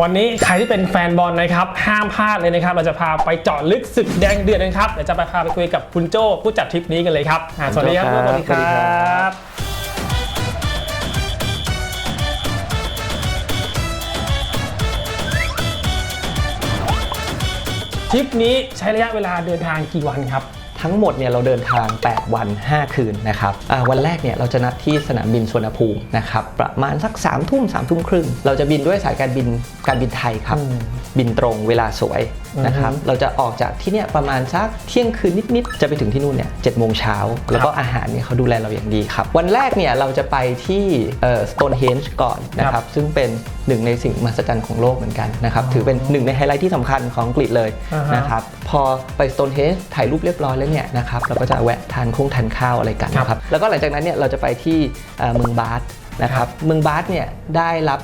วันนี้ใครที่เป็นแฟนบอลนะครับห้ามพลาดเลยนะครับเราจะพาไปเจาะลึกศึกแดงเดือดนะครับเดี๋ยวจะไปพาไปคุยกับคุณโจ้ผู้จัดทริปนี้กันเลยครับอ่าสวัสดีครับครับสวัสดีคสวัสดีรัครับบทริปนี้ใช้ระยะเวลาเดินทางกี่วันครับ ทั้งหมดเนี่ยเราเดินทาง 8 วัน 5 คืนนะครับอ่าวันแรกเนี่ยเราจะนัดที่สนามบินสุวรรณภูมินะครับประมาณสัก3ามทุ่มสามทุ่มครึ่ง เราจะบินด้วยสายการบินการบินไทยครับอืมบินตรงเวลาสวย นะครับอือฮึเราจะออกจากที่เนี่ยประมาณสักเที่ยงคืนนิดๆจะไปถึงที่นู่นเนี่ยเจ็ดโมงเช้าแล้วก็อาหารเนี่ยเขาดูแลเราอย่างดีครับ วันแรกเนี่ยเราจะไปที่เอ่อ Stonehenge ก่อนนะครับซึ่งเป็นหนึ่งในสิ่งมหัศจรรย์ของโลกเหมือนกันนะครับถือเป็นหนึ่งในไฮไลท์ที่สำคัญของอังกฤษเลยอ่าฮะนะครับพอไป Stonehenge ถ่ายรูปเรียบร้อยแล้วเนี่ยนะครับเราก็จะแวะทานคงทานข้าวอะไรกันนะครับแล้วก็หลังจากนั้นเนี่ยเราจะไปที่เอ่อเมืองบาสนะครับเมืองบาสเนี่ยได้รับ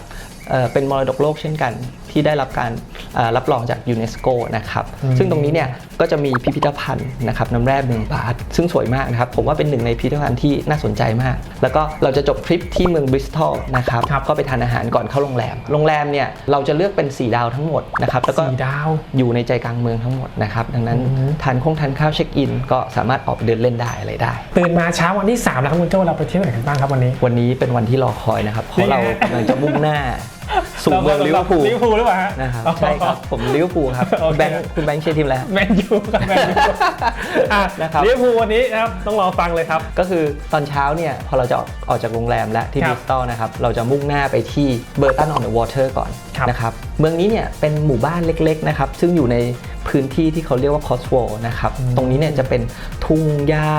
เอ่อเป็นมรดกโลกเช่นกัน ที่ได้รับการเอ่อรับรองจากยูเนสโกนะครับอืมซึ่งตรงนี้เนี่ยก็จะมีพิพิธภัณฑ์นะครับน้ำแร่เมืองบาสซึ่งสวยมากนะครับ ผมว่าเป็นหนึ่งในพิพิธภัณฑ์ที่น่าสนใจมาก แล้วก็เราจะจบทริปที่เมืองบริสตอลนะครับครับก็ไปทานอาหารก่อนเข้าโรงแรม โรงแรมเนี่ยเราจะเลือกเป็น 4 ดาวทั้งหมดนะครับแล้วก็สี่ดาวอยู่ในใจกลางเมืองทั้งหมดนะครับดังนั้นอืมทานคงทานข้าวเช็คอิน ก็สามารถออกไปเดินเล่นได้อะไรได้ตื่นมาเช้าวันที่3แล้วครับคุณโจ้เราไปเที่ยวไหนกันบ้างครับวันนี้ วันนี้เป็นวันที่รอคอยนะครับเพนี่ราะไงเรากำลังจะมุ่งหน้า สู่เมืองลิเวอร์พูลลิเวอร์พูลหรือเปล่าฮะนะครับใช่ครับผมลิเวอร์พูลครับโอเคแบงค์คุณแบงค์เชียร์ทีมอะไรครับแมนยูครับแมนยูอะนะครับลิเวอร์พูลวันนี้นะครับต้องรอฟังเลยครับ ก็คือตอนเช้าเนี่ยพอเราจะออกออกจากโรงแรมและที่ครับบริสตอลนะครับเราจะมุ่งหน้าไปที่เบอร์ตันออนเดอะวอเตอร์ก่อนครับนะครับเมืองนี้เนี่ยเป็นหมู่บ้านเล็กๆนะครับซึ่งอยู่ใน พื้นที่ที่เขาเรียกว่าคอสโวนะครับ ตรงนี้เนี่ยจะเป็นทุ่งหญ้า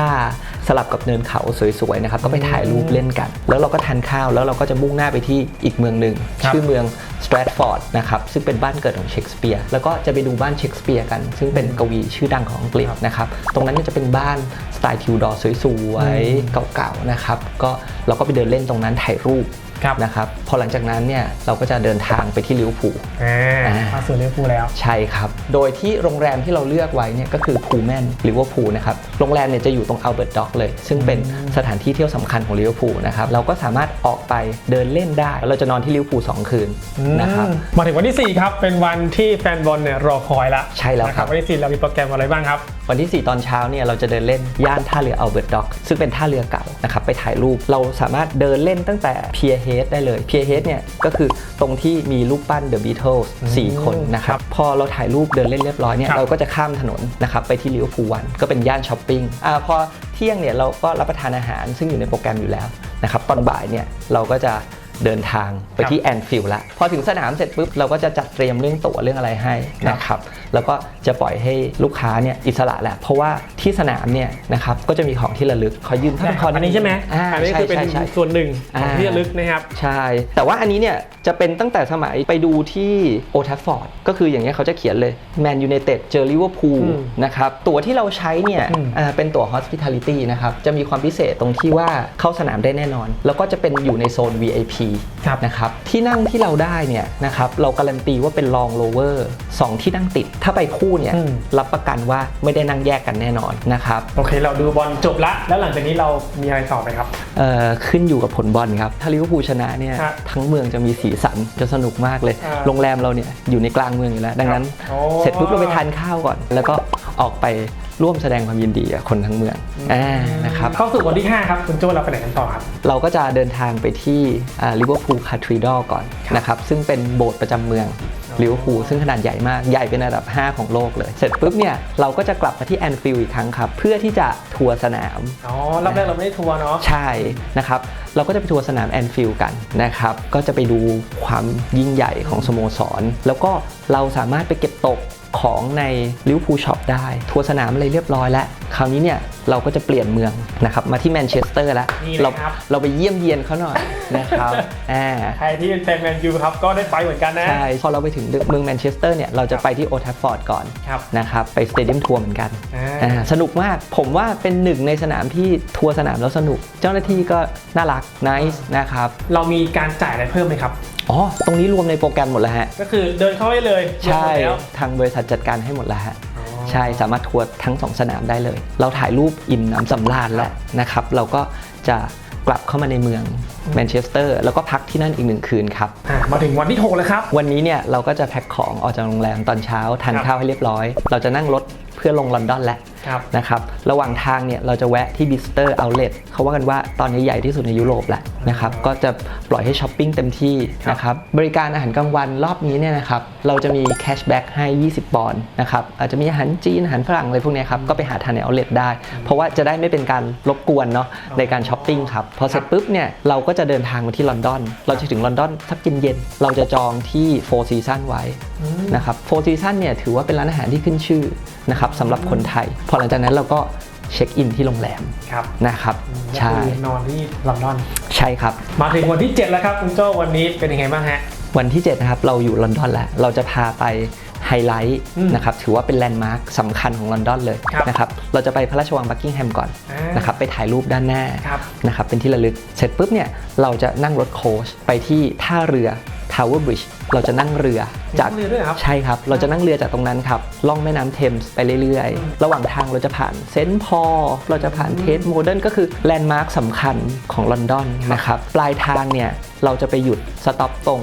สลับกับเนินเขาสวยๆนะครับ ก็ไปถ่ายรูปเล่นกัน แล้วเราก็ทานข้าวแล้วเราก็จะมุ่งหน้าไปที่อีกเมืองหนึ่งครับชื่อเมืองสแตรทฟอร์ดนะครับ ซึ่งเป็นบ้านเกิดของเชคสเปียร์ แล้วก็จะไปดูบ้านเชคสเปียร์กัน ซึ่งเป็นกวีชื่อดังของอังกฤษครับนะครับ ตรงนั้นเนี่ยจะเป็นบ้านสไตล์ทิวดอร์สวยๆเก่าๆนะครับ ก็เราก็ไปเดินเล่นตรงนั้นถ่ายรูปครับ นะครับพอหลังจากนั้นเนี่ยเราก็จะเดินทางไปที่ลิเวอร์พูลอ่าอ่ามาสู่ลิเวอร์พูลแล้ว ใช่ครับ โดยที่โรงแรมที่เราเลือกไว้เนี่ยก็คือพูแมนลิเวอร์พูลนะครับโรงแรมเนี่ยจะอยู่ตรงอัลเบิร์ตด็อกเลย ซึ่งเป็นสถานที่เที่ยวสำคัญของลิเวอร์พูลนะครับเราก็สามารถออกไปเดินเล่นได้ เราจะนอนที่ลิเวอร์พูลสองคืนนะครับอืมมาถึงวันที่ 4 ครับ เป็นวันที่แฟนบอลเนี่ยรอคอยละใช่แล้วครับนะวันที่ 4 เรามีโปรแกรมอะไรบ้างครับวันที่ 4 ตอนเช้าเนี่ยเราจะเดินเล่นย่านท่าเรืออัลเบิร์ตด็อกซึ่งเป็นท่าเรือเก่านะครับไปถ่ายรูปเราสามารถเดินเล่นตั้งแต่เพียร์เฮดได้เลยเพียร์เฮดเนี่ยก็คือตรงที่มีรูปปั้นเดอะบีเทิลสี่คนนะครับพอเราถ่ายรูปเดินเล่นเรียบร้อยเนี่ยครับเราก็จะข้ามถนนนะครับไปที่ลิเวอร์พูลวันก็เป็นย่านช้อปปิ้งอ่าพอเที่ยงเนี่ยเราก็รับประทานอาหารซึ่งอยู่ในโปรแกรมอยู่แล้วนะครับตอนบ่ายเนี่ยเราก็จะ เดินทางไปที่แอนฟิลด์ละพอถึงสนามเสร็จปุ๊บเราก็จะจัดเตรียมเรื่องตั๋วเรื่องอะไรให้นะครับแล้วก็จะปล่อยให้ลูกค้าเนี่ยอิสระแหละเพราะว่าที่สนามเนี่ยนะครับก็จะมีของที่ระลึกขอยืมผ้าพันคออันนี้ใช่ไหมอ่าอันนี้ใช่คือเป็นใช่ใช่ส่วนหนึ่งของอ่าที่ระลึกนะครับใช่ แต่ว่าอันนี้เนี่ยจะเป็นตั้งแต่สมัยไปดูที่โอทัฟฟอร์ดก็คืออย่างเงี้ยเขาจะเขียนเลยแมนยู i นเต็ดเจอลิเวอร์พูลอืมนะครับตั๋วที่เราใช้เนี่ยอืมอ่าเป็นตั๋ว hospitality นะครับจะมีความพิเศษตรงที่ว่าเข้าสนามได้แน่นอน แล้วก็จะเป็นอยู่ในโซน VIP ครับนะครับที่นั่งที่เราได้เนี่ยนะครับเราการันตีว่าเป็น long lower สองที่นั่งติด ถ้าไปคู่เนี่ยอืม รับประกันว่าไม่ได้นั่งแยกกันแน่นอนนะครับโอเค เราดูบอลจบละ แล้วหลังจากนี้เรามีอะไรต่อไหมครับ เอ่อขึ้นอยู่กับผลบอลครับถ้าลิเวอร์พูลชนะเนี่ยครับทั้งเมืองจะมีสีสันจะสนุกมากเลย อ่าโรงแรมเราเนี่ยอยู่ในกลางเมืองอยู่แล้ว ดังนั้นโอ้ เสร็จปุ๊บเราไปทานข้าวก่อน แล้วก็ออกไป ร่วมแสดงความยินดีกับคนทั้งเมืองอ่านะครับเข้าสู่วันที่ 5 ครับ คุณโจ้เราไปไหนกันต่อครับ เราก็จะเดินทางไปที่ลิเวอร์พูลคาทรีดอลก่อนครับนะครับซึ่งเป็นโบสถ์ประจำเมืองลิเวอร์พูลซึ่งขนาดใหญ่มากใหญ่เป็นอันดับ 5 ของโลกเลย เสร็จปุ๊บเนี่ย เราก็จะกลับมาที่แอนฟิลด์อีกครั้งครับ เพื่อที่จะทัวร์สนาม อ๋อรอบแรกเราไม่ได้ทัวร์เนาะใช่นะครับ เราก็จะไปทัวร์สนามแอนฟิลด์กันนะครับ ก็จะไปดูความยิ่งใหญ่ของสโมสร แล้วก็เราสามารถไปเก็บตก ของในลิเวอร์พูลช็อปได้ ทัวร์สนามอะไรเรียบร้อยแล้ว คราวนี้เนี่ยเราก็จะเปลี่ยนเมืองนะครับมาที่แมนเชสเตอร์แล้วนี่เลยเราครับ เราไปเยี่ยมเยียนเขาหน่อย นะครับอ่าใครที่เป็นแฟนแมนยูครับก็ได้ไปเหมือนกันนะ ใช่พอเราไปถึงเมืองแมนเชสเตอร์เนี่ยเราจะไปที่โอทัฟฟอร์ดก่อนครับนะครับไปสเตเดียมทัวร์เหมือนกันอ่า อ่าสนุกมากผมว่าเป็นหนึ่งในสนามที่ทัวร์สนามแล้วสนุก เจ้าหน้าที่ก็น่ารักน c e นะครับ เรามีการจ่ายอะไรเพิ่มไหมครับ อ๋อ ตรงนี้รวมในโปรแกรมหมดแล้วฮะ ก็คือเดินเข้าได้เลยใช่รวมหมดแล้ว ทางบริษัทจัดการให้หมดแล้วฮะอ๋อใช่ สามารถทัวร์ทั้งสองสนามได้เลย เราถ่ายรูปอิ่มหน้ำสำราญแล้วนะครับ เราก็จะกลับเข้ามาในเมืองแมนเชสเตอร์ แล้วก็พักที่นั่นอีกหนึ่งคืนครับ อะมาถึงวันที่หกแล้วครับ วันนี้เนี่ยเราก็จะแพ็คของออกจากโรงแรมตอนเช้าทานครับ ข้าวให้เรียบร้อย เราจะนั่งรถเพื่อลงลอนดอนแล้วครับ นะครับระหว่างทางเนี่ยเราจะแวะที่บิสเตอร์เอาเล t เขาว่ากันว่าตอนนี้ใหญ่ที่สุดในยุโรปแหละนะครับก็จะปล่อยให้ช้อปปิ้งเต็มที่ครับนะครับบริการอาหารกลางวันรอบนี้เนี่ยนะครับเราจะมีแคชแบ็กให้ 20 ปอนด์นะครับอาจจะมีอาหารจีนอาหารฝรั่งอะไรพวกเนี้ยครับก็ไปหาทานในเอาเล t ได้ เพราะว่าจะได้ไม่เป็นการรบกวนเนาะในการช้อปปิ้งครับพอเสร็จปุ๊บเนี่ยเราก็จะเดินทางมาที่ลอนดอน เราจะถึงลอนดอนสักเย็นๆเราจะจองที่ Four Seasons ไว้นะครับโฟร์ซีซันเนี่ยถือว่าเป็นร้านอาหารที่ขึ้นชื่อนะครับสำหรับคนไทยพอหลังจากนั้นเราก็เช็คอินที่โรงแรมครับนะครับใช่ก็คือนอนที่ลอนดอนใช่ครับ มาถึงวันที่ 7 แล้วครับคุณโจ้วันนี้เป็นยังไงบ้างฮะวันที่ 7 นะครับ เราอยู่ลอนดอนแล้ว เราจะพาไปไฮไลท์อืมนะครับถือว่าเป็นแลนด์มาร์คสำคัญของลอนดอนเลยครับนะครับเราจะไปพระราชวังบักกิงแฮมก่อนอ่านนะครับไปถ่ายรูปด้านหน้าครับนะครับเป็นที่ระลึกเสร็จปุ๊บเนี่ยเราจะนั่งรถโค้ชไปที่ท่าเรือ Tower Bridge เราจะนั่งเรือจากมีเรือด้วยเหรอครับ ใช่ครับ เราจะนั่งเรือจากตรงนั้นครับล่องแม่น้ำเทมส์ไปเรื่อยๆ ระหว่างทางเราจะผ่านเซนต์พอลเราจะผ่านเทสโมเดิร์นก็คือแลนด์มาร์คสำคัญของลอนดอนนะครับ ปลายทางเนี่ย เราจะไปหยุดสต็อปตรง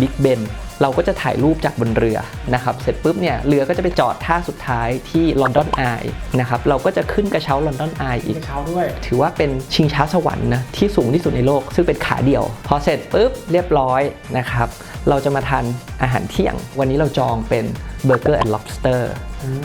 บิ๊กเบน เราก็จะถ่ายรูปจากบนเรือนะครับ เสร็จปุ๊บเนี่ยเรือก็จะไปจอดท่าสุดท้ายที่ลอนดอนไอนะครับ เราก็จะขึ้นกระเช้าลอนดอนไออีก เช้าด้วย ถือว่าเป็นชิงช้าสวรรค์นะที่สูงที่สุดในโลก ซึ่งเป็นขาเดียว พอเสร็จปุ๊บเรียบร้อยนะครับ เราจะมาทานอาหารเที่ยง วันนี้เราจองเป็น เบอร์เกอร์แอนด์ล็อบสเตอร์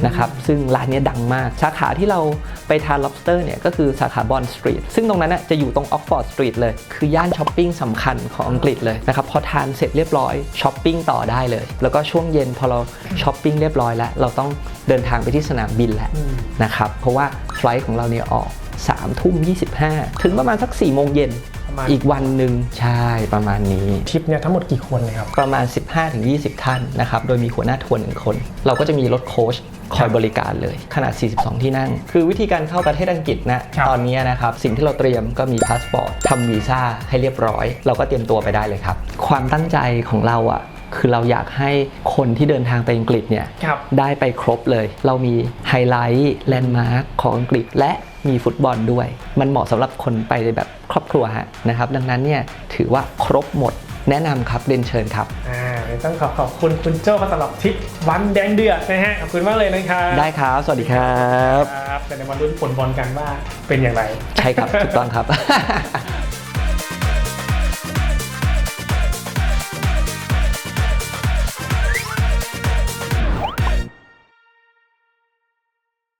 นะครับซึ่งร้านเนี้ยดังมาก สาขาที่เราไปทาน lobster เนี่ยก็คือสาขาบอนสตรีทซึ่งตรงนั้นน่ะจะอยู่ตรงออกฟอร์ดสตรีทเลย คือย่านช้อปปิ้งสำคัญของอังกฤษเลยนะครับพอทานเสร็จเรียบร้อยช้อปปิ้งต่อได้เลย แล้วก็ช่วงเย็นพอเราช้อปปิ้งเรียบร้อยแล้ว เราต้องเดินทางไปที่สนามบินแล้วอืมนะครับเพราะว่าไฟลท์ของเราเนี่ยออก3ทุ่ม25 ถึงประมาณสัก4โมงเย็นประ มาณอีกวันหนึ่งใช่ประมาณนี้ทริปเนี่ยทั้งหมดกี่คนเลยครับ ประมาณ 15-20 ท่านนะครับ โดยมีหัวหน้าทัวร์หนึ่งคน เราก็จะมีรถโค้ชคอยบริการเลยขนาด 42 ที่นั่ง คือวิธีการเข้าประเทศอังกฤษนะครับตอนนี้นะครับ สิ่งที่เราเตรียมก็มีพาสปอร์ตทำวีซ่าให้เรียบร้อย เราก็เตรียมตัวไปได้เลยครับ ความตั้งใจของเราอะ คือเราอยากให้คนที่เดินทางไปอังกฤษเนี่ยครับได้ไปครบเลย เรามีไฮไลท์แลนด์มาร์คของอังกฤษและมีฟุตบอลด้วย มันเหมาะสำหรับคนไปแบบครอบครัวฮะนะครับ ดังนั้นเนี่ยถือว่าครบหมดแนะนำครับเรียนเชิญครับอ่าเดี๋ยวต้องขอขอบคุณคุณโจ้สำหรับทริปวันแดงเดือดนะฮะขอบคุณมากเลยนะครับได้ครับ สวัสดีครับครับแต่ในวันรุ่นผลบอลกันว่าเป็นอย่างไร ใช่ครับถูกต้องครับ